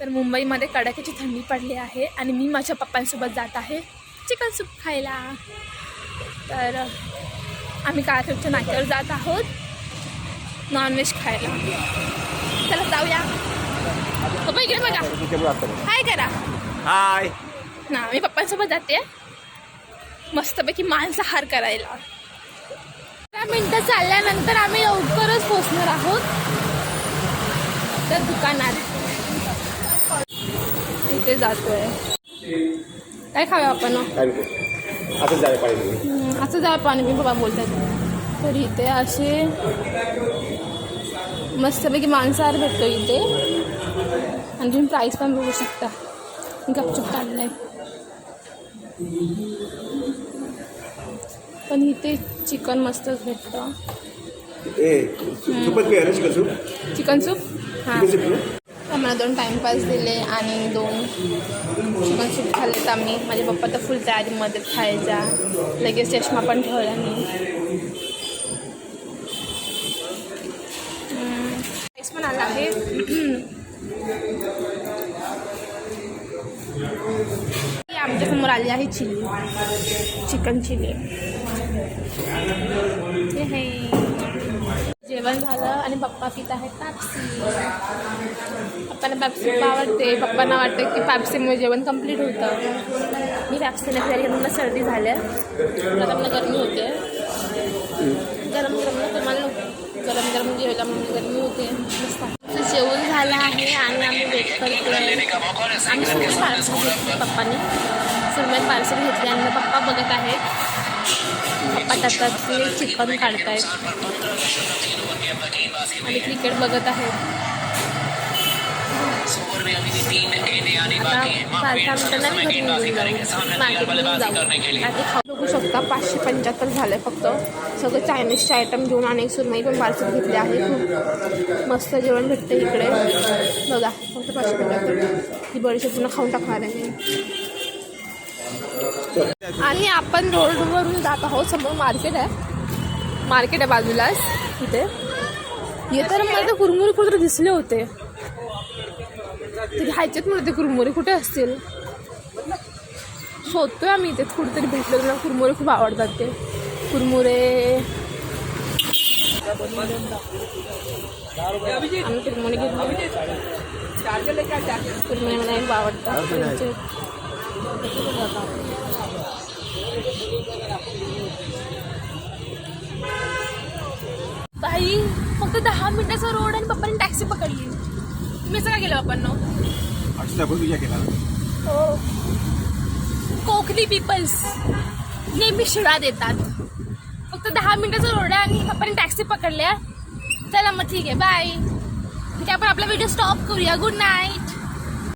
तर मुंबईमध्ये कडाक्याची थंडी पडली आहे आणि मी माझ्या पप्पांसोबत जात आहे चिकन सूप खायला. तर आम्ही काळखेडच्या नाक्यावर जात आहोत. नॉनव्हेज खायला. चला जाऊया. इकडे बघा. हाय करा हाय ना मी पप्पांसोबत जाते. मस्तपैकी मांसाहार करायला. दहा मिनटं चालल्यानंतर आम्ही लवकरच पोचणार आहोत. तर दुकानात. इथे जातोय. काय खाऊया आपण? असं जा पाणी मी बाबा बोलतात तर इथे असे मस्तपैकी मांसाहार भेटतो इथे. आणि तुम्ही प्राईस पण बघू शकता. गपचूप काढलाय. पण इथे चिकन मस्तच भेटतं. Chicken soup? हां. आम्हाला दोन टाईमपास दिले आणि दोन चिकन सूप खाल्लेत आम्ही. माझे पप्पा तर फुल तयारीमध्ये खायचा लगेच चष्मा पण ठेवला मी. पण आला आहे. आमच्यासमोर आली आहे चिली. Chicken chilli. हे. जेवण झालं आणि पप्पा पित आहेत पॅप्सी पप्पाला पॅप्सी खूप आवडते. पप्पांना वाटतं की पॅप्सीमुळे जेवण कंप्लीट होतं. मी पॅप्सीने फिरायला मला सर्दी झाल्या मला मला गरमी होते. गरम गरम तुम्हाला मला गरम गरम जेवला म्हणजे गरमी होते. मस्त. जेवण झालं आहे आणि आम्ही वेट करतो आम्ही पार्सल घेतली. पप्पाने सुरमई पार्सल घेतली आणि पप्पा बघत आहेत. पप्पा चिकन काढतायत. आणि क्रिकेट बघत आहेत. आता आता खाऊ बघू शकता पाचशे पंच्याहत्तर झालं आहे फक्त. सगळं चायनीजचे आयटम घेऊन आणि सुरमई पण पार्सल घेतले आहे. खूप मस्त जेवण भेटतं इकडे. बघा फक्त पाचशे पंच्याहत्तर. ही बडीशे पूर्ण खाऊन टाकणार आहे मी. आणि आपण रोडवरून जात आहोत समोर मार्केट आहे. मार्केट आहे बाजूलाच इथे. येताना मला ते कुरमुरे कुठे दिसले होते. ते घ्यायचेत मला ते कुरमुरे कुठे असतील? शोधतोय आम्ही इथे कुठेतरी भेटले तुला कुरमुरे खूप आवडतात ते. कुरमुरे. आम्ही कुरमुरे घेतले. कुरमुरे मला खूप आवडतात. बाई फक्त दहा मिनिटाचा रोड आणि पप्पाने टॅक्सी पकडली. तुम्ही असं काय केलं पप्पांनो? तुझ्या केला. हो. कोकणी पीपल्स नेहमी शिळा देतात. फक्त दहा मिनिटाचा रोड आहे आणि पप्पाने टॅक्सी पकडल्या. चला मग ठीक आहे बाय ठीक आहे आपण आपला व्हिडिओ स्टॉप करूया. Good night